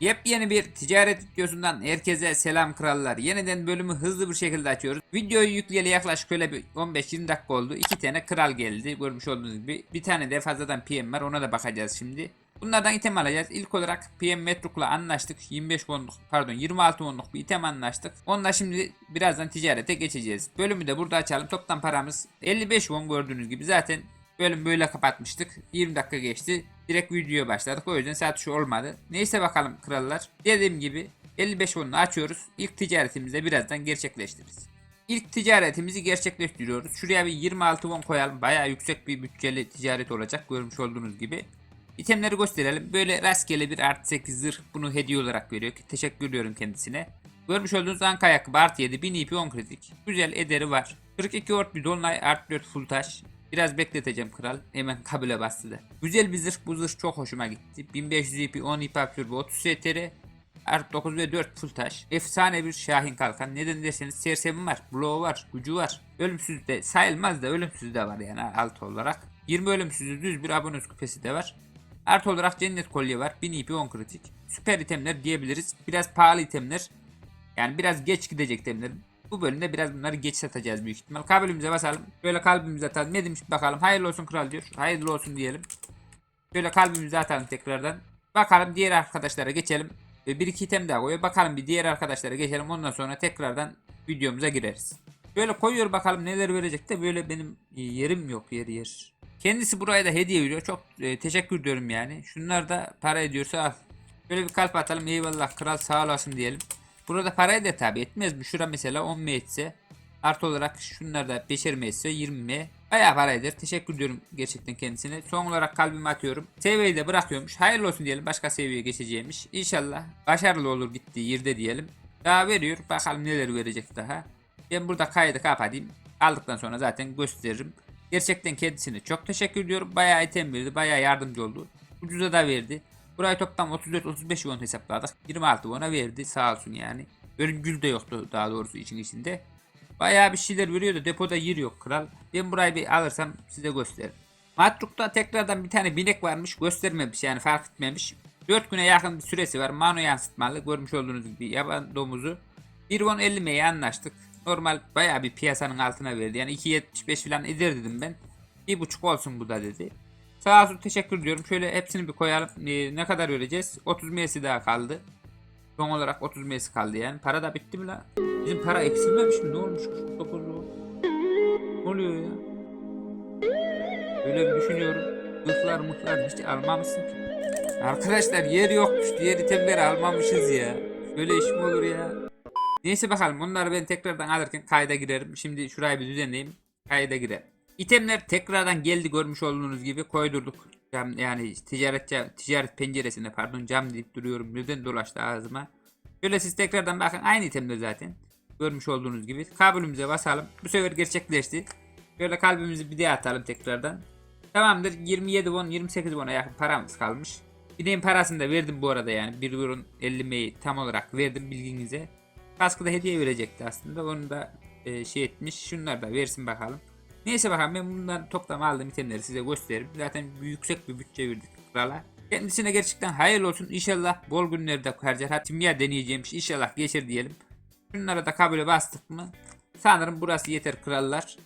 Yepyeni bir ticaret videosundan herkese selam krallar. Yeniden bölümü hızlı bir şekilde açıyoruz. Videoyu yükleyeli yaklaşık öyle bir 15-20 dakika oldu. İki tane kral geldi. Görmüş olduğunuz gibi. Bir tane de fazladan PM var. Ona da bakacağız şimdi. Bunlardan item alacağız. İlk olarak PM Metruk'la anlaştık. 25 wonluk pardon 26 wonluk bir item anlaştık. Onunla şimdi birazdan ticarete geçeceğiz. Bölümü de burada açalım. Toplam paramız 55 won gördüğünüz gibi. Zaten bölüm böyle kapatmıştık. 20 dakika geçti. Direkt videoya başladık. O yüzden saat şu olmadı. Neyse bakalım krallar. Dediğim gibi 55 won'u açıyoruz. İlk ticaretimizi birazdan gerçekleştiririz. İlk ticaretimizi gerçekleştiriyoruz. Şuraya bir 26 won koyalım. Bayağı yüksek bir bütçeli ticaret olacak. Görmüş olduğunuz gibi. İtemleri gösterelim. Böyle rastgele bir artı 8 zırh bunu hediye olarak veriyor. ki Teşekkür ediyorum kendisine. Görmüş olduğunuz anka ayakkabı artı 7 1000 IP 10 kritik. Güzel ederi var. 42 ort bir dolunay artı 4 full taş. Biraz bekleteceğim kral. Hemen kabile bastı. Güzel bir zırh. Bu zırh çok hoşuma gitti. 1500 IP 10 IP absorbe 30 STR. Artı 9 ve 4 full taş. Efsane bir Şahin kalkan. Neden derseniz sersemi var. Blow var. Gücü var. Ölümsüz de sayılmaz da ölümsüz de var yani alt olarak. 20 ölümsüzü düz bir abonus küpesi de var. Artı olarak cennet kolye var. 1000 IP 10 kritik. Süper itemler diyebiliriz. Biraz pahalı itemler. Yani biraz geç gidecek itemler. Bu bölümde biraz bunları geç satacağız büyük ihtimal. Kalbimize basalım. Böyle kalbimize atalım. Ne demiş bakalım. Hayırlı olsun kral diyor. Hayırlı olsun diyelim. Böyle kalbimize atalım tekrardan. Bakalım diğer arkadaşlara geçelim. Ve bir iki item daha koyuyor. Bakalım bir diğer arkadaşlara geçelim. Ondan sonra tekrardan videomuza gireriz. Böyle koyuyor bakalım neler verecek de böyle benim e, yerim yok yer yer. Kendisi buraya da hediye veriyor. Çok e, teşekkür ediyorum yani. Şunlar da para ediyorsa al. Böyle bir kalp atalım. Eyvallah kral sağ olasın diyelim. Burada parayı da tabi etmez mi? Şura mesela 10 m etse. Artı olarak şunlar da 5'er mi etse 20 m. Bayağı para eder. Teşekkür ediyorum gerçekten kendisine. Son olarak kalbimi atıyorum. Seviyeyi de bırakıyormuş. Hayırlı olsun diyelim. Başka seviyeye geçeceğimiş. İnşallah başarılı olur gittiği yerde diyelim. Daha veriyor. Bakalım neler verecek daha. Ben burada kaydı kapatayım. Aldıktan sonra zaten gösteririm. Gerçekten kendisine çok teşekkür ediyorum. Bayağı item verdi. Bayağı yardımcı oldu. Ucuza da verdi. Burayı toplam 34-35 won hesapladık. 26 won'a verdi sağ olsun yani. Örgül de yoktu daha doğrusu için içinde. Bayağı bir şeyler veriyordu. Depoda yer yok kral. Ben burayı bir alırsam size gösteririm. Matruk'ta tekrardan bir tane binek varmış. Göstermemiş yani fark etmemiş. 4 güne yakın bir süresi var. Mano yansıtmalı. Görmüş olduğunuz gibi yaban domuzu. 1 won 50 M'ye anlaştık. Normal bayağı bir piyasanın altına verdi. Yani 2.75 falan eder dedim ben. 1.5 olsun bu da dedi. Sağ olsun teşekkür ediyorum. Şöyle hepsini bir koyalım. Ee, ne kadar vereceğiz? 30 M'si daha kaldı. Son olarak 30 M'si kaldı yani. Para da bitti mi la? Bizim para eksilmemiş mi? Ne olmuş? 49 mu? Ne oluyor ya? Öyle bir düşünüyorum. Mıhlar mıhlar hiç almamışsın ki. Arkadaşlar yer yokmuş. Diğer itemleri almamışız ya. Böyle iş mi olur ya? Neyse bakalım. Bunları ben tekrardan alırken kayda girerim. Şimdi şurayı bir düzenleyeyim. Kayda girerim. İtemler tekrardan geldi görmüş olduğunuz gibi koydurduk. Cam, yani ticaret cam- ticaret penceresinde pardon cam deyip duruyorum. Neden dolaştı ağzıma. Şöyle siz tekrardan bakın aynı itemler zaten. Görmüş olduğunuz gibi. Kabulümüze basalım. Bu sefer gerçekleşti. Şöyle kalbimizi bir daha atalım tekrardan. Tamamdır 27 won 28 won'a yakın paramız kalmış. Bineğin parasını da verdim bu arada yani. 1 won 50 M'yi tam olarak verdim bilginize. Kaskı da hediye verecekti aslında. Onu da e, şey etmiş. Şunları da versin bakalım. Neyse bakalım ben bundan toplam aldığım itemleri size gösteririm. Zaten yüksek bir bütçe verdik krala. Kendisine gerçekten hayırlı olsun. İnşallah bol günlerde harcar. Hatta kimya deneyeceğimmiş. İnşallah geçer diyelim. Şunlara da kabule bastık mı? Sanırım burası yeter krallar.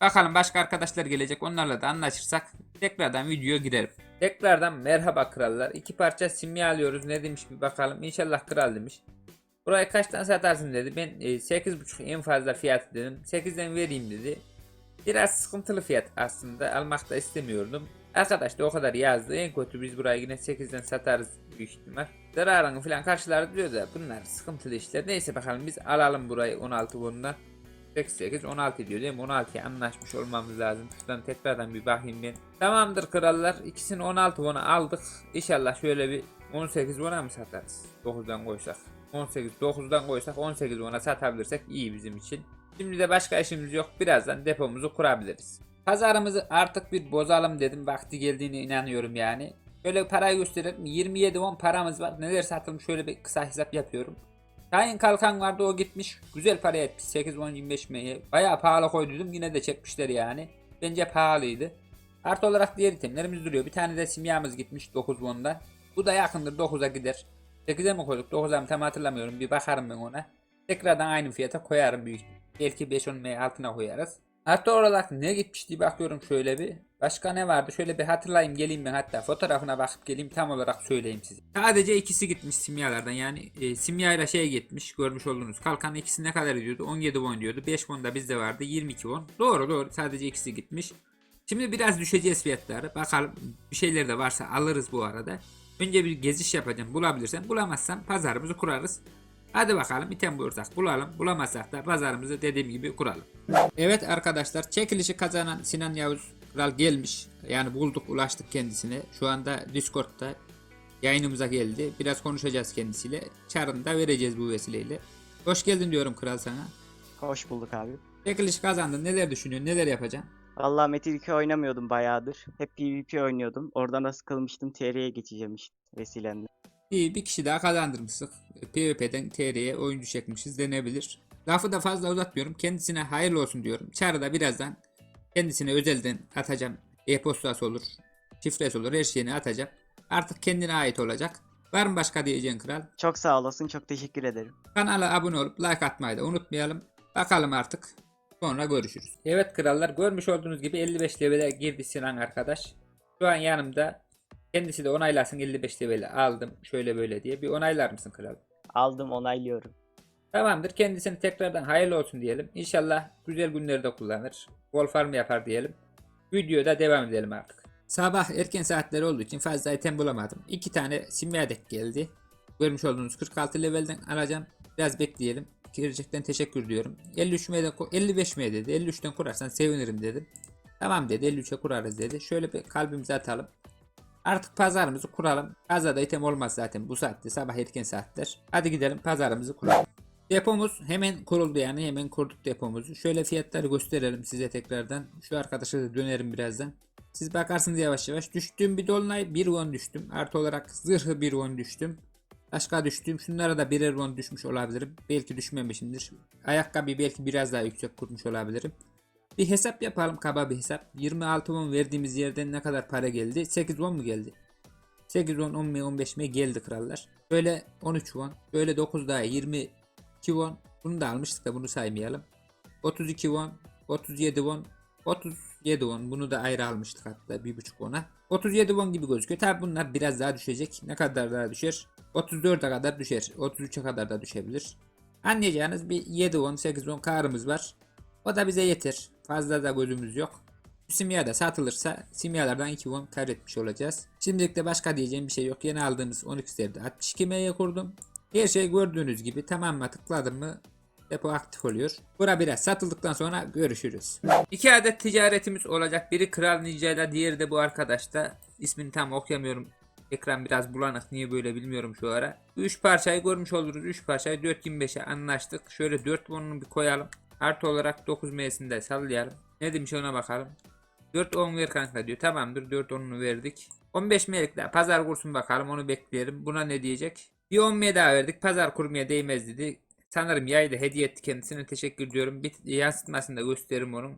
Bakalım başka arkadaşlar gelecek. Onlarla da anlaşırsak tekrardan videoya girerim. Tekrardan merhaba krallar. İki parça simya alıyoruz. Ne demiş bir bakalım. İnşallah kral demiş. Burayı kaçtan satarsın dedi. Ben e, 8.5 en fazla fiyat dedim. 8'den vereyim dedi. Biraz sıkıntılı fiyat aslında. Almak da istemiyordum. Arkadaş da o kadar yazdı. En kötü biz burayı yine 8'den satarız büyük ihtimal. Zararını falan karşılar diyor da bunlar sıkıntılı işler. Neyse bakalım biz alalım burayı 16 bundan. 8 16 diyor değil mi? 16'ya anlaşmış olmamız lazım. Şuradan tekrardan bir bakayım ben. Tamamdır krallar. İkisini 16 won'a aldık. İnşallah şöyle bir 18 won'a mı satarız? 9'dan koysak. 18 9'dan koysak 18 won'a satabilirsek iyi bizim için. Şimdi de başka işimiz yok. Birazdan depomuzu kurabiliriz. Pazarımızı artık bir bozalım dedim. Vakti geldiğine inanıyorum yani. Şöyle parayı gösterelim. 27 won paramız var. Neler satılmış şöyle bir kısa hesap yapıyorum. Şahin kalkan vardı o gitmiş. Güzel para etmiş 8 won 25 M'ye. Bayağı pahalı koyduydum yine de çekmişler yani. Bence pahalıydı. Artı olarak diğer itemlerimiz duruyor. Bir tane de simyamız gitmiş 9 won'dan. Bu da yakındır 9'a gider. 8'e mi koyduk 9'a mı tam hatırlamıyorum bir bakarım ben ona. Tekrardan aynı fiyata koyarım büyük. Belki 5-10 M altına koyarız. Artı olarak ne gitmişti bakıyorum şöyle bir. Başka ne vardı? Şöyle bir hatırlayayım geleyim ben hatta fotoğrafına bakıp geleyim tam olarak söyleyeyim size. Sadece ikisi gitmiş simyalardan yani e, simya ile şey gitmiş görmüş olduğunuz kalkan ikisi ne kadar ediyordu? 17 won diyordu. 5 won da bizde vardı 22 won. Doğru doğru sadece ikisi gitmiş. Şimdi biraz düşeceğiz fiyatları. Bakalım bir şeyler de varsa alırız bu arada. Önce bir geziş yapacağım. Bulabilirsem bulamazsam pazarımızı kurarız. Hadi bakalım item bulursak bulalım. Bulamazsak da pazarımızı dediğim gibi kuralım. Evet arkadaşlar çekilişi kazanan Sinan Yavuz Kral gelmiş. Yani bulduk ulaştık kendisine. Şu anda Discord'da yayınımıza geldi. Biraz konuşacağız kendisiyle. Çarını da vereceğiz bu vesileyle. Hoş geldin diyorum kral sana. Hoş bulduk abi. Çekiliş kazandın. Neler düşünüyorsun? Neler yapacaksın? Vallahi Metin 2 oynamıyordum bayağıdır. Hep PvP oynuyordum. Oradan da sıkılmıştım. TR'ye geçeceğim işte vesilemle. İyi bir kişi daha kazandırmıştık. PvP'den TR'ye oyuncu çekmişiz denebilir. Lafı da fazla uzatmıyorum. Kendisine hayırlı olsun diyorum. Çağrı da birazdan kendisine özelden atacağım. E-postası olur. Şifresi olur. Her şeyini atacağım. Artık kendine ait olacak. Var mı başka diyeceğin kral? Çok sağ olasın. Çok teşekkür ederim. Kanala abone olup like atmayı da unutmayalım. Bakalım artık. Sonra görüşürüz. Evet krallar görmüş olduğunuz gibi 55 levele girdi Sinan arkadaş. Şu an yanımda. Kendisi de onaylasın 55 leveli aldım şöyle böyle diye. Bir onaylar mısın kral? Aldım onaylıyorum. Tamamdır. Kendisine tekrardan hayırlı olsun diyelim. İnşallah güzel günlerde kullanır. Bol farm yapar diyelim. Videoda devam edelim artık. Sabah erken saatleri olduğu için fazla item bulamadım. İki tane simya dek geldi. Görmüş olduğunuz 46 levelden alacağım. Biraz bekleyelim. Gerçekten teşekkür diyorum. 53 m'den ko- 55 m dedi. 53'ten kurarsan sevinirim dedim. Tamam dedi 53'e kurarız dedi. Şöyle bir kalbimize atalım. Artık pazarımızı kuralım. Pazarda item olmaz zaten bu saatte sabah erken saatler. Hadi gidelim pazarımızı kuralım. Depomuz hemen kuruldu yani hemen kurduk depomuzu. Şöyle fiyatları gösterelim size tekrardan. Şu arkadaşa da dönerim birazdan. Siz bakarsınız yavaş yavaş. Düştüğüm bir dolunay 1 won düştüm. Artı olarak zırhı 1 won düştüm. Başka düştüğüm şunlara da birer won düşmüş olabilirim. Belki düşmemişimdir. Ayakkabı belki biraz daha yüksek kurmuş olabilirim. Bir hesap yapalım kaba bir hesap. 26 won verdiğimiz yerden ne kadar para geldi? 8 won mu geldi? 8 won 10 mi 15 mi geldi krallar. Böyle 13 won. Böyle 9 daha 22 won. Bunu da almıştık da bunu saymayalım. 32 won. 37 won. 37 won. Bunu da ayrı almıştık hatta 1.5 won'a. 37 won gibi gözüküyor. Tabi bunlar biraz daha düşecek. Ne kadar daha düşer? 34'e kadar düşer. 33'e kadar da düşebilir. Anlayacağınız bir 7 won 8 won karımız var. O da bize yeter. Fazla da gözümüz yok. Simya da satılırsa simyalardan 2 won kar etmiş olacağız. Şimdilik de başka diyeceğim bir şey yok. Yeni aldığımız 12'lerde 62 M'ye kurdum. Her şey gördüğünüz gibi tamamen tıkladım mı depo aktif oluyor. Bura biraz satıldıktan sonra görüşürüz. İki adet ticaretimiz olacak. Biri Kral Ninja ile diğeri de bu arkadaşta. İsmini tam okuyamıyorum. Ekran biraz bulanık. Niye böyle bilmiyorum şu ara. 3 parçayı görmüş oluruz. 3 parçayı 4.25'e anlaştık. Şöyle 4 won'unu bir koyalım. Artı olarak 9 M'sini de sallayalım. Ne demiş ona bakalım. 4 10 ver kanka diyor. Tamamdır 4 10'unu verdik. 15 M'lik daha pazar kursun bakalım onu bekleyelim. Buna ne diyecek? Bir 10 M daha verdik. Pazar kurmaya değmez dedi. Sanırım yayı da hediye etti kendisine. Teşekkür ediyorum. Bir yansıtmasını da gösteririm onun.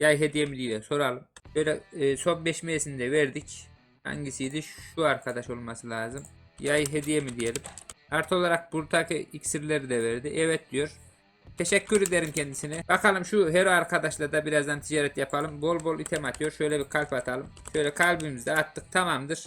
Yay hediye mi diye soralım. Böyle e, son 5 M'sini de verdik. Hangisiydi? Şu arkadaş olması lazım. Yay hediye mi diyelim. Artı olarak buradaki iksirleri de verdi. Evet diyor. Teşekkür ederim kendisine. Bakalım şu hero arkadaşla da birazdan ticaret yapalım. Bol bol item atıyor. Şöyle bir kalp atalım. Şöyle kalbimizi de attık. Tamamdır.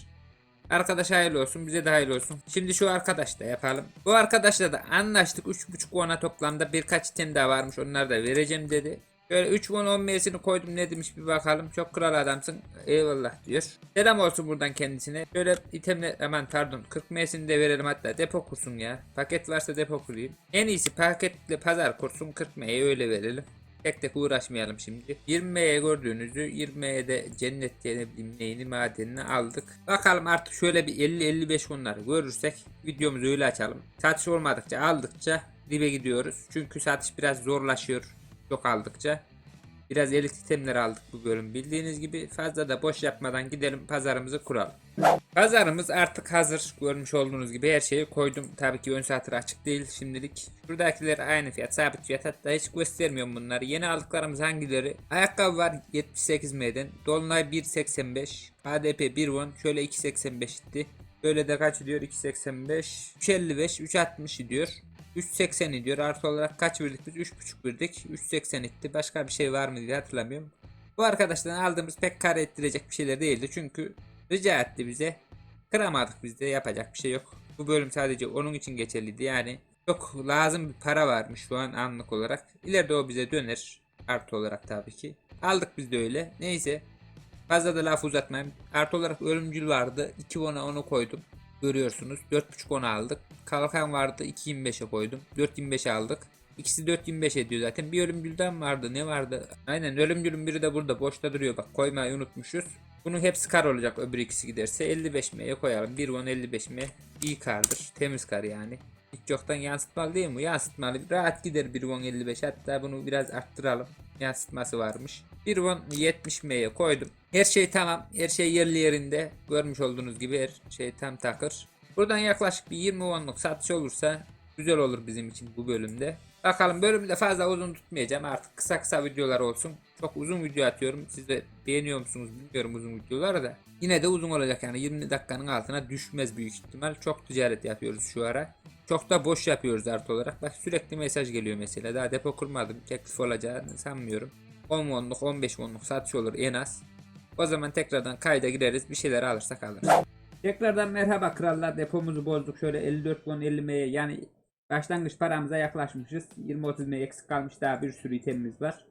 Arkadaş hayırlı olsun. Bize de hayırlı olsun. Şimdi şu arkadaşla yapalım. Bu arkadaşla da anlaştık. 3.5 won'a toplamda birkaç item daha varmış. Onları da vereceğim dedi. Böyle 3 won 10 M'sini koydum ne demiş bir bakalım. Çok kral adamsın. Eyvallah diyor. Selam olsun buradan kendisine. Böyle itemle aman pardon 40 M'sini de verelim hatta depo kursun ya. Paket varsa depo kurayım. En iyisi paketle pazar kursun 40 M'ye öyle verelim. Tek tek uğraşmayalım şimdi. 20M'ye gördüğünüzü 20M'ye de cennet diye neyini madenini aldık. Bakalım artık şöyle bir 50-55 bunları görürsek videomuzu öyle açalım. Satış olmadıkça aldıkça dibe gidiyoruz. Çünkü satış biraz zorlaşıyor. Çok aldıkça. Biraz elit itemler aldık bu bölüm bildiğiniz gibi. Fazla da boş yapmadan gidelim pazarımızı kuralım. Pazarımız artık hazır. Görmüş olduğunuz gibi her şeyi koydum. Tabii ki ön satır açık değil şimdilik. Şuradakiler aynı fiyat, sabit fiyat. Hatta hiç göstermiyorum bunları. Yeni aldıklarımız hangileri? Ayakkabı var 78 M'den. Dolunay 1.85. HDP 1 won. Şöyle 2.85 itti. Böyle de kaç diyor? 2.85. 3.55. 3.60 diyor. 3.80 diyor. Artı olarak kaç verdik biz? 3.5 verdik. 3.80 etti. Başka bir şey var mı diye hatırlamıyorum. Bu arkadaştan aldığımız pek kar ettirecek bir şeyler değildi. Çünkü rica etti bize. Kıramadık biz de yapacak bir şey yok. Bu bölüm sadece onun için geçerliydi. Yani çok lazım bir para varmış şu an anlık olarak. İleride o bize döner. Artı olarak tabii ki. Aldık biz de öyle. Neyse. Fazla da laf uzatmayayım. Artı olarak ölümcül vardı. 2 ona onu koydum. Görüyorsunuz. 4.5 onu aldık. Kalkan vardı. 2.25'e koydum. 4.25 aldık. İkisi 4.25 ediyor zaten. Bir ölümcülden vardı. Ne vardı? Aynen ölümcülün biri de burada. Boşta duruyor. Bak koymayı unutmuşuz. Bunun hepsi kar olacak öbür ikisi giderse. 55 M'ye koyalım. 1 won 55 M iyi kardır. Temiz kar yani. Hiç yoktan yansıtmalı değil mi? Yansıtmalı. Rahat gider 1 won 55. Hatta bunu biraz arttıralım. Yansıtması varmış. 1 won 70 M'ye koydum. Her şey tamam. Her şey yerli yerinde. Görmüş olduğunuz gibi her şey tam takır. Buradan yaklaşık bir 20 wonluk satış olursa güzel olur bizim için bu bölümde. Bakalım bölümü de fazla uzun tutmayacağım. Artık kısa kısa videolar olsun. Çok uzun video atıyorum. Siz de beğeniyor musunuz bilmiyorum uzun videoları da. Yine de uzun olacak yani 20 dakikanın altına düşmez büyük ihtimal. Çok ticaret yapıyoruz şu ara. Çok da boş yapıyoruz artı olarak. Bak sürekli mesaj geliyor mesela. Daha depo kurmadım. Teklif olacağını sanmıyorum. 10 wonluk 15 wonluk satış olur en az. O zaman tekrardan kayda gireriz. Bir şeyler alırsak alırız. Tekrardan merhaba krallar. Depomuzu bozduk. Şöyle 54 won 50 M'ye yani başlangıç paramıza yaklaşmışız. 20-30 M eksik kalmış daha bir sürü itemimiz var.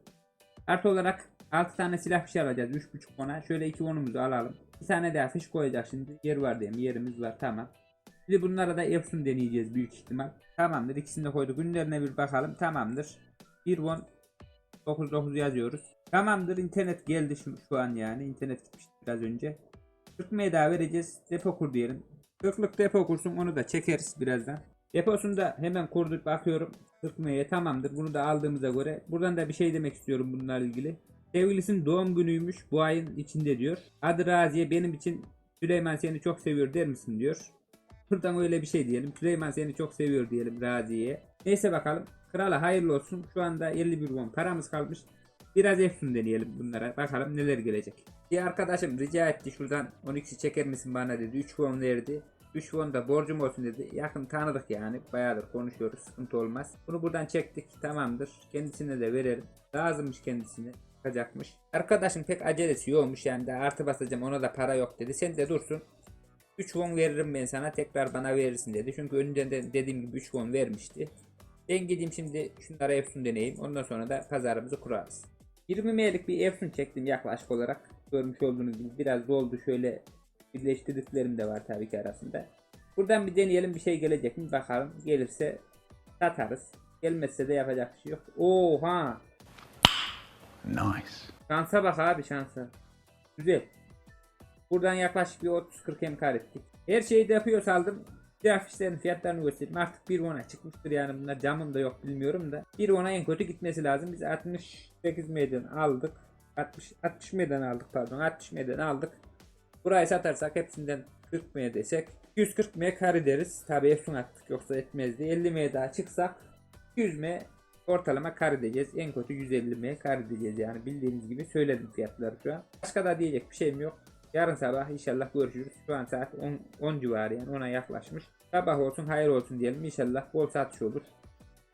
Artı olarak 6 tane silah bir şey alacağız. 3.5 ona. Şöyle 2 onumuzu alalım. Bir tane daha fiş koyacak şimdi. Yer var diye mi? Yerimiz var. Tamam. Şimdi bunlara da Epson deneyeceğiz büyük ihtimal. Tamamdır. İkisini de koyduk. Günlerine bir bakalım. Tamamdır. 1 won 99 yazıyoruz. Tamamdır. internet geldi şu, şu an yani. İnternet gitmişti biraz önce. 40 M daha vereceğiz. Depo kur diyelim. 40'lık depo kursun. Onu da çekeriz birazdan. Deposunu da hemen kurduk bakıyorum. 40 M'ye tamamdır. Bunu da aldığımıza göre. Buradan da bir şey demek istiyorum bunlarla ilgili. Sevgilisinin doğum günüymüş bu ayın içinde diyor. Adı Raziye benim için Süleyman seni çok seviyor der misin diyor. Buradan öyle bir şey diyelim. Süleyman seni çok seviyor diyelim Raziye'ye. Neyse bakalım. Krala hayırlı olsun. Şu anda 51 won paramız kalmış. Biraz Efsun deneyelim bunlara. Bakalım neler gelecek. Bir arkadaşım rica etti şuradan 12 çeker misin bana dedi. 3 won verdi. 3 won da borcum olsun dedi. Yakın tanıdık yani. Bayağıdır konuşuyoruz. Sıkıntı olmaz. Bunu buradan çektik. Tamamdır. Kendisine de verelim. Lazımmış kendisine. Çıkacakmış. Arkadaşım pek acelesi yokmuş yani. Daha artı basacağım ona da para yok dedi. Sen de dursun. 3 won veririm ben sana tekrar bana verirsin dedi. Çünkü önceden de dediğim gibi 3 won vermişti. Ben gideyim şimdi şunlara Efsun deneyeyim. Ondan sonra da pazarımızı kurarız. 20 M'lik bir Efsun çektim yaklaşık olarak. Görmüş olduğunuz gibi biraz doldu şöyle birleştirdiklerim de var tabii ki arasında. Buradan bir deneyelim bir şey gelecek mi bakalım. Gelirse satarız. Gelmezse de yapacak bir şey yok. Oha! Nice. Şansa bak abi şansa. Güzel. Buradan yaklaşık bir 30-40 emkar ettik. Her şeyi de yapıyor saldım. Grafislerin fiyatlarını göstereyim. Artık 1 ona çıkmıştır yani bunlar camım da yok bilmiyorum da. 1 ona en kötü gitmesi lazım. Biz 68 meydan aldık. 60 60 meydan aldık pardon. 60 meydan aldık. Burayı satarsak hepsinden 40 M desek 140 M kar ederiz. Tabi Efsun attık yoksa etmezdi. 50 M daha çıksak 100 M ortalama kar edeceğiz. En kötü 150 M kar edeceğiz yani bildiğiniz gibi söyledim fiyatları şu an. Başka da diyecek bir şeyim yok. Yarın sabah inşallah görüşürüz. Şu an saat 10, 10 civarı yani ona yaklaşmış. Sabah olsun hayır olsun diyelim inşallah bol satış olur.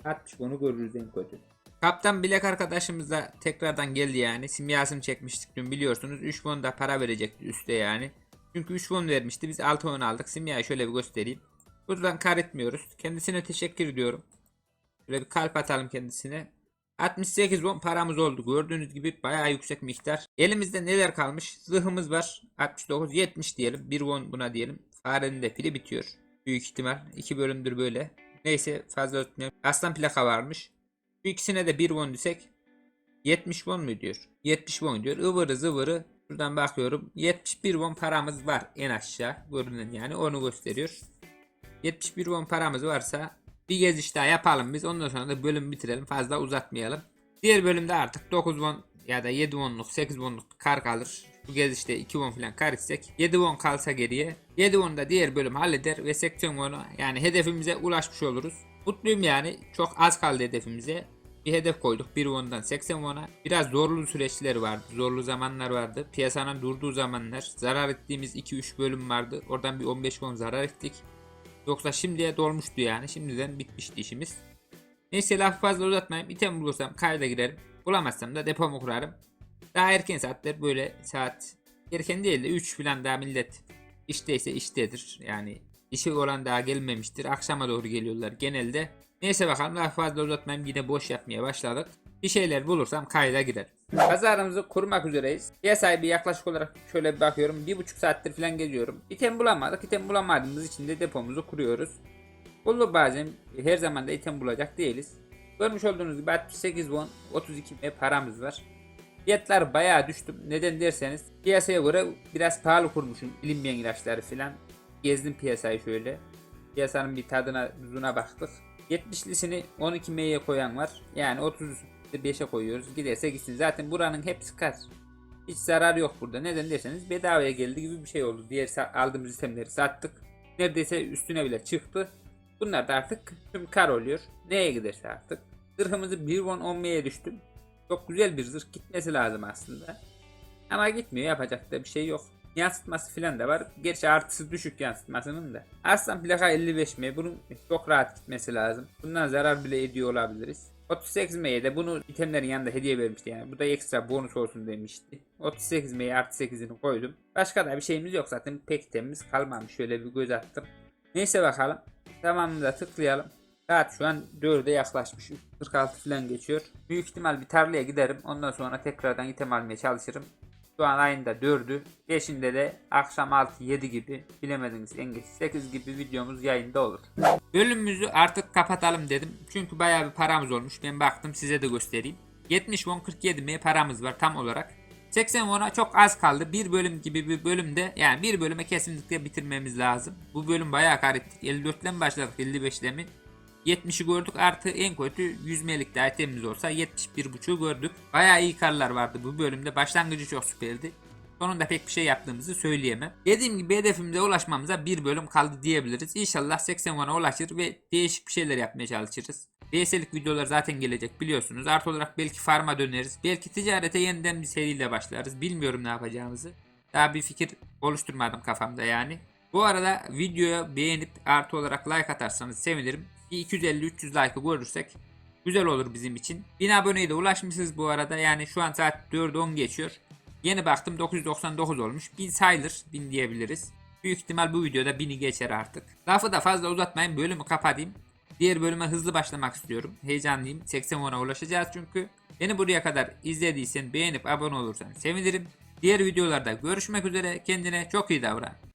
60 bunu görürüz en kötü. Kaptan Bilek arkadaşımız da tekrardan geldi yani. Simyasını çekmiştik dün biliyorsunuz. 3 won da para verecekti üstte yani. Çünkü 3 won vermişti. Biz 6 won aldık. Simyayı şöyle bir göstereyim. Buradan kar etmiyoruz. Kendisine teşekkür ediyorum. Şöyle bir kalp atalım kendisine. 68 won paramız oldu. Gördüğünüz gibi bayağı yüksek miktar. Elimizde neler kalmış? Zırhımız var. 69 70 diyelim. 1 won buna diyelim. Farenin de pili bitiyor. Büyük ihtimal. 2 bölümdür böyle. Neyse fazla tutmayalım. Aslan plaka varmış. Bu ikisine de 1 won desek 70 won mu diyor? 70 won diyor. Ivırı zıvırı. Şuradan bakıyorum. 71 won paramız var en aşağı. Görünen yani onu gösteriyor. 71 won paramız varsa bir geziş daha yapalım biz. Ondan sonra da bölüm bitirelim. Fazla uzatmayalım. Diğer bölümde artık 9 won ya da 7 wonluk 8 wonluk kar kalır. Bu gezişte 2 won falan kar etsek 7 won kalsa geriye 7 won da diğer bölüm halleder ve 80 won'u yani hedefimize ulaşmış oluruz. Mutluyum yani. Çok az kaldı hedefimize. Bir hedef koyduk 1 won'dan 80 won'a. Biraz zorlu süreçler vardı. Zorlu zamanlar vardı. Piyasanın durduğu zamanlar zarar ettiğimiz 2-3 bölüm vardı. Oradan bir 15 won zarar ettik. Yoksa şimdiye dolmuştu yani. Şimdiden bitmişti işimiz. Neyse lafı fazla uzatmayayım. İtem bulursam kayda girerim. Bulamazsam da depomu kurarım. Daha erken saatler böyle saat erken değil de 3 falan daha millet işteyse iştedir. Yani işi olan daha gelmemiştir. Akşama doğru geliyorlar genelde. Neyse bakalım daha fazla uzatmayayım yine boş yapmaya başladık. Bir şeyler bulursam kayda girer. Pazarımızı kurmak üzereyiz. Piyasaya bir yaklaşık olarak şöyle bir bakıyorum. Bir buçuk saattir falan geziyorum. İtem bulamadık. İtem bulamadığımız için de depomuzu kuruyoruz. Bulur bazen her zaman da item bulacak değiliz. Görmüş olduğunuz gibi 68 won 32 M paramız var. Fiyatlar bayağı düştü. Neden derseniz piyasaya göre biraz pahalı kurmuşum bilinmeyen ilaçları filan. Gezdim piyasayı şöyle. Piyasanın bir tadına tuzuna baktık. 70'lisini 12 M'ye koyan var. Yani 30'u 5'e koyuyoruz. Giderse gitsin. Zaten buranın hepsi kar. Hiç zarar yok burada. Neden derseniz bedavaya geldi gibi bir şey oldu. Diğer aldığımız itemleri sattık. Neredeyse üstüne bile çıktı. Bunlar da artık tüm kar oluyor. Neye giderse artık. Zırhımızı 1 won 10 M'ye düştüm. Çok güzel bir zırh gitmesi lazım aslında. Ama gitmiyor yapacak da bir şey yok. Yansıtması falan da var. Gerçi artısı düşük yansıtmasının da. Aslan plaka 55 M. Bunun çok rahat gitmesi lazım. Bundan zarar bile ediyor olabiliriz. 38 M'ye de bunu itemlerin yanında hediye vermişti yani. Bu da ekstra bonus olsun demişti. 38 M'ye artı 8'ini koydum. Başka da bir şeyimiz yok zaten. Pek itemimiz kalmamış. Şöyle bir göz attım. Neyse bakalım. Tamamını da tıklayalım. Saat şu an 4'e yaklaşmış. 46 falan geçiyor. Büyük ihtimal bir tarlaya giderim. Ondan sonra tekrardan item almaya çalışırım. Şu an ayında 4'ü. 5'inde de akşam 6-7 gibi bilemediniz en geç 8 gibi videomuz yayında olur. Bölümümüzü artık kapatalım dedim. Çünkü bayağı bir paramız olmuş. Ben baktım size de göstereyim. 70 won 47 M paramız var tam olarak. 80 won'a çok az kaldı. Bir bölüm gibi bir bölümde yani bir bölüme kesinlikle bitirmemiz lazım. Bu bölüm bayağı kar ettik. 54'ten başladık 55'le mi? 70'i gördük artı en kötü 100 melik de itemimiz olsa 71.5'u gördük. Bayağı iyi karlar vardı bu bölümde. Başlangıcı çok süperdi. Sonunda pek bir şey yaptığımızı söyleyemem. Dediğim gibi hedefimize ulaşmamıza bir bölüm kaldı diyebiliriz. İnşallah 80 won'a ulaşır ve değişik bir şeyler yapmaya çalışırız. BS'lik videolar zaten gelecek biliyorsunuz. Artı olarak belki farma döneriz. Belki ticarete yeniden bir seriyle başlarız. Bilmiyorum ne yapacağımızı. Daha bir fikir oluşturmadım kafamda yani. Bu arada videoya beğenip artı olarak like atarsanız sevinirim. Bir 250-300 like'ı görürsek güzel olur bizim için. 1000 aboneye de ulaşmışız bu arada. Yani şu an saat 4.10 geçiyor. Yeni baktım 999 olmuş. 1000 sayılır. 1000 diyebiliriz. Büyük ihtimal bu videoda 1000'i geçer artık. Lafı da fazla uzatmayın. Bölümü kapatayım. Diğer bölüme hızlı başlamak istiyorum. Heyecanlıyım. 80 won'a ulaşacağız çünkü. Beni buraya kadar izlediysen beğenip abone olursan sevinirim. Diğer videolarda görüşmek üzere. Kendine çok iyi davran.